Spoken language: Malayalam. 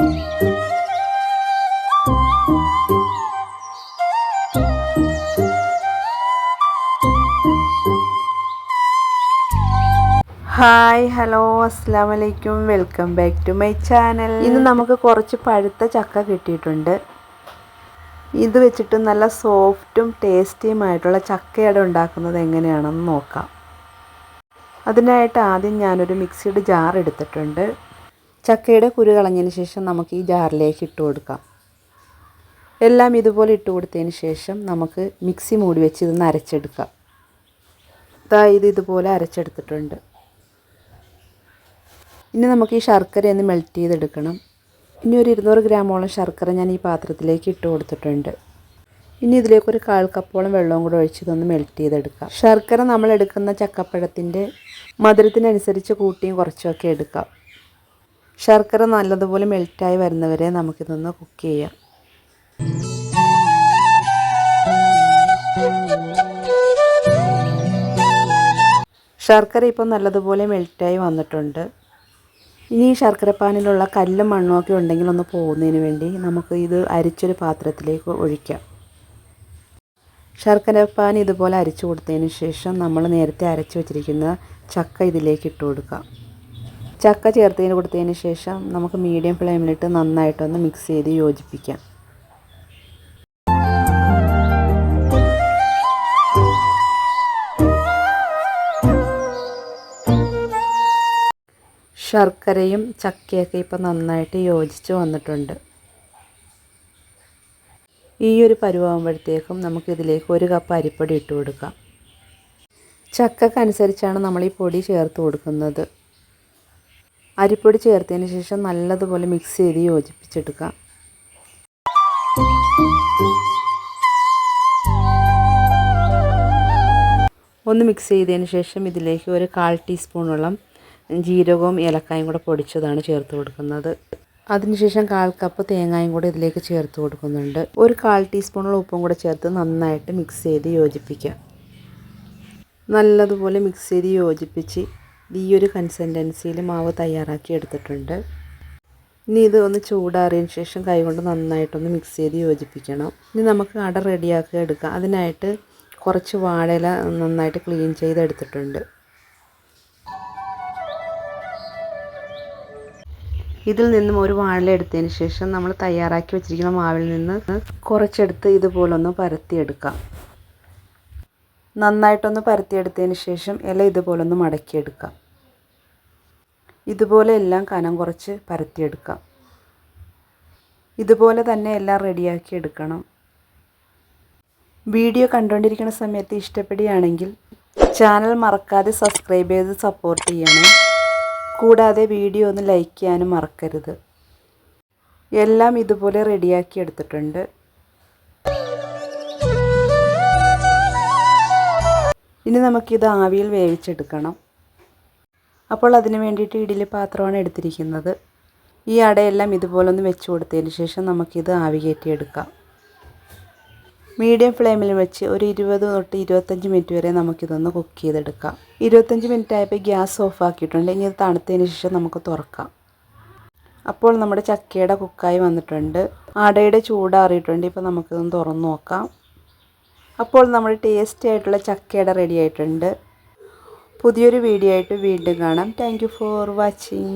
ഹായ് ഹലോ അസ്സാം വലൈക്കും welcome back to my channel. ഇന്ന് നമുക്ക് കുറച്ച് പഴുത്ത ചക്ക കിട്ടിയിട്ടുണ്ട്. ഇത് വെച്ചിട്ട് നല്ല സോഫ്റ്റും ടേസ്റ്റിയുമായിട്ടുള്ള ചക്കയട ഉണ്ടാക്കുന്നത് എങ്ങനെയാണെന്ന് നോക്കാം. അതിനായിട്ട് ആദ്യം ഞാനൊരു മിക്സിയുടെ ജാർ എടുത്തിട്ടുണ്ട്. ചക്കയുടെ കുരു കളഞ്ഞതിന് ശേഷം നമുക്ക് ഈ ജാറിലേക്ക് ഇട്ട് കൊടുക്കാം. എല്ലാം ഇതുപോലെ ഇട്ട് കൊടുത്തതിന് ശേഷം നമുക്ക് മിക്സി മൂടി വെച്ച് ഇതൊന്ന് അരച്ചെടുക്കാം. ഇതാ ഇത് ഇതുപോലെ അരച്ചെടുത്തിട്ടുണ്ട്. ഇനി നമുക്ക് ഈ ശർക്കര ഒന്ന് മെൽറ്റ് ചെയ്തെടുക്കണം. ഇനി ഒരു ഇരുന്നൂറ് ഗ്രാമോളം ശർക്കര ഞാൻ ഈ പാത്രത്തിലേക്ക് ഇട്ട് കൊടുത്തിട്ടുണ്ട്. ഇനി ഇതിലേക്ക് ഒരു കാൽ കപ്പോളം വെള്ളവും കൂടെ ഒഴിച്ച് ഇതൊന്ന് മെൽറ്റ് ചെയ്തെടുക്കാം. ശർക്കര നമ്മൾ എടുക്കുന്ന ചക്കപ്പഴത്തിന്റെ മധുരത്തിനനുസരിച്ച് കൂട്ടിയും കുറച്ചുമൊക്കെ എടുക്കാം. ശർക്കര നല്ലതുപോലെ മെൽറ്റായി വരുന്നവരെ നമുക്കിതൊന്ന് കുക്ക് ചെയ്യാം. ശർക്കര ഇപ്പോൾ നല്ലതുപോലെ മെൽറ്റായി വന്നിട്ടുണ്ട്. ഇനി ഈ ശർക്കരപ്പാനിലുള്ള കല്ലും മണ്ണും ഒക്കെ ഉണ്ടെങ്കിൽ ഒന്ന് പോകുന്നതിന് വേണ്ടി നമുക്ക് ഇത് അരിച്ചൊരു പാത്രത്തിലേക്ക് ഒഴിക്കാം. ശർക്കരപ്പാൻ ഇതുപോലെ അരിച്ചു കൊടുത്തതിന് ശേഷം നമ്മൾ നേരത്തെ അരച്ചു വച്ചിരിക്കുന്ന ചക്ക ഇതിലേക്ക് ഇട്ട് കൊടുക്കാം. ചക്ക ചേർത്തതിന് കൊടുത്തതിന് ശേഷം നമുക്ക് മീഡിയം ഫ്ലെയിമിലിട്ട് നന്നായിട്ടൊന്ന് മിക്സ് ചെയ്ത് യോജിപ്പിക്കാം. ശർക്കരയും ചക്കയൊക്കെ ഇപ്പം നന്നായിട്ട് യോജിച്ച് വന്നിട്ടുണ്ട്. ഈ ഒരു പരുവാകുമ്പോഴത്തേക്കും നമുക്കിതിലേക്ക് ഒരു കപ്പ് അരിപ്പൊടി ഇട്ട് കൊടുക്കാം. ചക്കക്കനുസരിച്ചാണ് നമ്മൾ ഈ പൊടി ചേർത്ത് കൊടുക്കുന്നത്. അരിപ്പൊടി ചേർത്തതിന് ശേഷം നല്ലതുപോലെ മിക്സ് ചെയ്ത് യോജിപ്പിച്ചെടുക്കാം ഒന്ന് മിക്സ് ചെയ്തതിന് ശേഷം ഇതിലേക്ക് ഒരു കാൽ ടീസ്പൂണോളം ജീരകവും ഏലക്കായും കൂടെ പൊടിച്ചതാണ് ചേർത്ത് കൊടുക്കുന്നത്. അതിനുശേഷം കാൽ കപ്പ് തേങ്ങായും കൂടെ ഇതിലേക്ക് ചേർത്ത് കൊടുക്കുന്നുണ്ട്. ഒരു കാൽ ടീസ്പൂണോളം ഉപ്പും കൂടെ ചേർത്ത് നന്നായിട്ട് മിക്സ് ചെയ്ത് യോജിപ്പിക്കുക. നല്ലതുപോലെ മിക്സ് ചെയ്ത് യോജിപ്പിച്ച് ഈ ഒരു കൺസിസ്റ്റൻസിയിൽ മാവ് തയ്യാറാക്കി എടുത്തിട്ടുണ്ട്. ഇനി ഇത് ഒന്ന് ചൂടാറിയതിന് ശേഷം കൈകൊണ്ട് നന്നായിട്ടൊന്ന് മിക്സ് ചെയ്ത് യോജിപ്പിക്കണം. ഇനി നമുക്ക് അട റെഡിയാക്കി എടുക്കാം. അതിനായിട്ട് കുറച്ച് വാഴയില നന്നായിട്ട് ക്ലീൻ ചെയ്തെടുത്തിട്ടുണ്ട് ഇതിൽ നിന്നും ഒരു വാഴ എടുത്തതിന് ശേഷം നമ്മൾ തയ്യാറാക്കി വെച്ചിരിക്കുന്ന മാവിൽ നിന്ന് കുറച്ചെടുത്ത് ഇതുപോലൊന്ന് പരത്തിയെടുക്കാം. നന്നായിട്ടൊന്ന് പരത്തിയെടുത്തതിന് ശേഷം ഇല ഇതുപോലെ ഇതുപോലൊന്ന് മടക്കിയെടുക്കാം. ഇതുപോലെ എല്ലാം കനം കുറച്ച് പരത്തിയെടുക്കാം. ഇതുപോലെ തന്നെ എല്ലാം റെഡിയാക്കി എടുക്കണം. വീഡിയോ കണ്ടുകൊണ്ടിരിക്കുന്ന സമയത്ത് ഇഷ്ടപ്പെടുകയാണെങ്കിൽ ചാനൽ മറക്കാതെ സബ്സ്ക്രൈബ് ചെയ്ത് സപ്പോർട്ട് ചെയ്യണം. കൂടാതെ വീഡിയോ ഒന്ന് ലൈക്ക് ചെയ്യാനും മറക്കരുത്. എല്ലാം ഇതുപോലെ റെഡിയാക്കി എടുത്തിട്ടുണ്ട്. ഇനി നമുക്കിത് ആവിയിൽ വേവിച്ചെടുക്കണം. അപ്പോൾ അതിന് വേണ്ടിയിട്ട് ഇഡ്ഡലി പാത്രമാണ് എടുത്തിരിക്കുന്നത്. ഈ അടയെല്ലാം ഇതുപോലെ ഒന്ന് വെച്ച് കൊടുത്തതിന് ശേഷം നമുക്കിത് ആവി കയറ്റിയെടുക്കാം. മീഡിയം ഫ്ലെയിമിൽ വെച്ച് ഒരു ഇരുപത് തൊട്ട് ഇരുപത്തഞ്ച് മിനിറ്റ് വരെ നമുക്കിതൊന്ന് കുക്ക് ചെയ്തെടുക്കാം. ഇരുപത്തഞ്ച് മിനിറ്റ് ആയപ്പോൾ ഗ്യാസ് ഓഫ് ആക്കിയിട്ടുണ്ട്. ഇനി ഇത് തണുത്തതിന് ശേഷം നമുക്ക് തുറക്കാം. അപ്പോൾ നമ്മുടെ ചക്കയുടെ കുക്കായി വന്നിട്ടുണ്ട്. അടയുടെ ചൂടാറിയിട്ടുണ്ട്. ഇപ്പോൾ നമുക്കിതൊന്ന് തുറന്നു നോക്കാം. അപ്പോൾ നമ്മൾ ടേസ്റ്റി ആയിട്ടുള്ള ചക്കയുടെ റെഡി ആയിട്ടുണ്ട്. പുതിയൊരു വീഡിയോ ആയിട്ട് വീണ്ടും കാണാം. Thank for watching